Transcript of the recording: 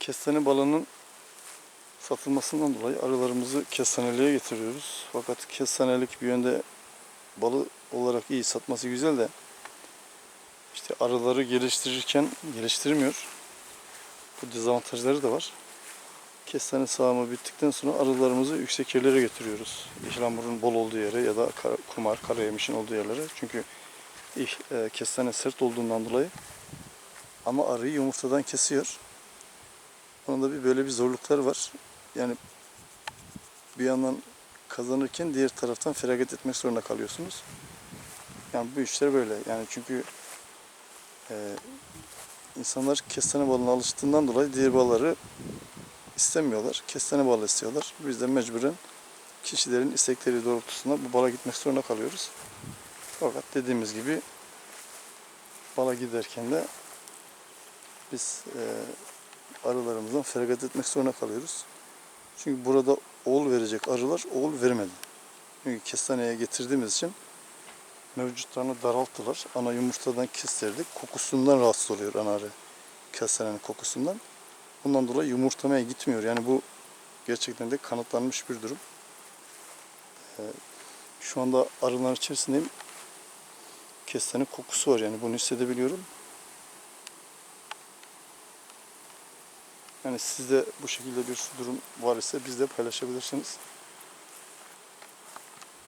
Kestane balının satılmasından dolayı arılarımızı kestaneliğe getiriyoruz. Fakat kestanelik bir yönde balı olarak iyi satması güzel de işte arıları geliştirirken geliştirmiyor. Bu dezavantajları da var. Kestane sağımı bittikten sonra arılarımızı yüksek yerlere götürüyoruz. İhlamurun bol olduğu yere ya da kar- kumar, karayemişin olduğu yerlere. Çünkü e, kestane sert olduğundan dolayı ama arıyı yumurtadan kesiyor. Onun da bir böyle bir zorlukları var. Yani bir yandan kazanırken diğer taraftan feragat etmek zorunda kalıyorsunuz. Yani bu işler böyle. Yani çünkü e, insanlar kestane balına alıştığından dolayı diğer balları istemiyorlar. Kestane balı istiyorlar. Biz de mecburen kişilerin istekleri doğrultusunda bu bala gitmek zorunda kalıyoruz. Fakat dediğimiz gibi bala giderken de biz e, arılarımızdan feragat etmek zorunda kalıyoruz. Çünkü burada oğul verecek arılar oğul vermedi. Çünkü kestaneye getirdiğimiz için mevcutlarını daralttılar. Ana yumurtadan kestirdik. Kokusundan rahatsız oluyor ana arı. Kestanenin kokusundan. Bundan dolayı yumurtamaya gitmiyor. Yani bu gerçekten de kanıtlanmış bir durum. Ee, şu anda arıların içerisindeyim. Kestane kokusu var yani bunu hissedebiliyorum. Yani sizde bu şekilde bir durum var ise bizle paylaşabilirsiniz.